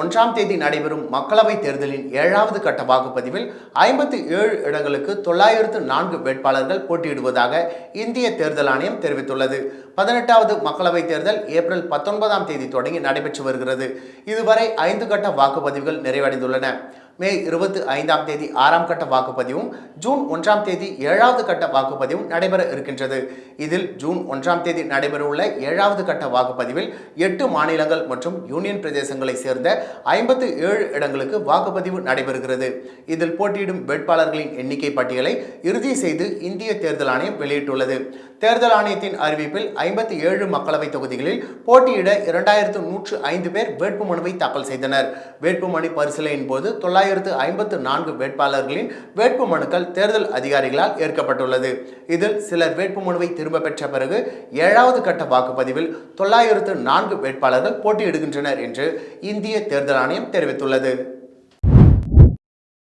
ஒன்றாம் தேதி நடைபெறும் மக்களவைத் தேர்தலின் ஏழாவது கட்ட வாக்குப்பதிவில் ஐம்பத்தி ஏழு இடங்களுக்கு தொள்ளாயிரத்து நான்கு வேட்பாளர்கள் போட்டியிடுவதாக இந்திய தேர்தல் ஆணையம் தெரிவித்துள்ளது. பதினெட்டாவது மக்களவைத் தேர்தல் ஏப்ரல் பத்தொன்பதாம் தேதி தொடங்கி நடைபெற்று வருகிறது. இதுவரை ஐந்து கட்ட வாக்குப்பதிவுகள் நிறைவடைந்துள்ளன. மே இருபத்தி ஐந்தாம் தேதி ஆறாம் கட்ட வாக்குப்பதிவும் ஜூன் ஒன்றாம் தேதி ஏழாவது கட்ட வாக்குப்பதிவும் நடைபெற இருக்கின்றது. இதில் ஜூன் ஒன்றாம் தேதி நடைபெறவுள்ள ஏழாவது கட்ட வாக்குப்பதிவில் எட்டு மாநிலங்கள் மற்றும் யூனியன் பிரதேசங்களை சேர்ந்த ஐம்பத்து ஏழு இடங்களுக்கு வாக்குப்பதிவு நடைபெறுகிறது. இதில் போட்டியிடும் வேட்பாளர்களின் எண்ணிக்கை பட்டியலை இறுதி செய்து இந்திய தேர்தல் ஆணையம் வெளியிட்டுள்ளது. தேர்தல் ஆணையத்தின் அறிவிப்பில் ஐம்பத்தி ஏழு மக்களவைத் தொகுதிகளில் போட்டியிட இரண்டாயிரத்து நூற்று ஐந்து பேர் வேட்புமனுவை தாக்கல் செய்தனர். வேட்புமனு பரிசீலனையின் போது தொள்ளாயிரத்து ஐம்பத்து நான்கு வேட்பாளர்களின் வேட்புமனுக்கள் தேர்தல் அதிகாரிகளால் ஏற்கப்பட்டுள்ளது. இதில் சிலர் வேட்புமனுவை திரும்ப பெற்ற பிறகு ஏழாவது கட்ட வாக்குப்பதிவில் தொள்ளாயிரத்து நான்கு வேட்பாளர்கள் போட்டியிடுகின்றனர் என்று இந்திய தேர்தல் ஆணையம் தெரிவித்துள்ளது.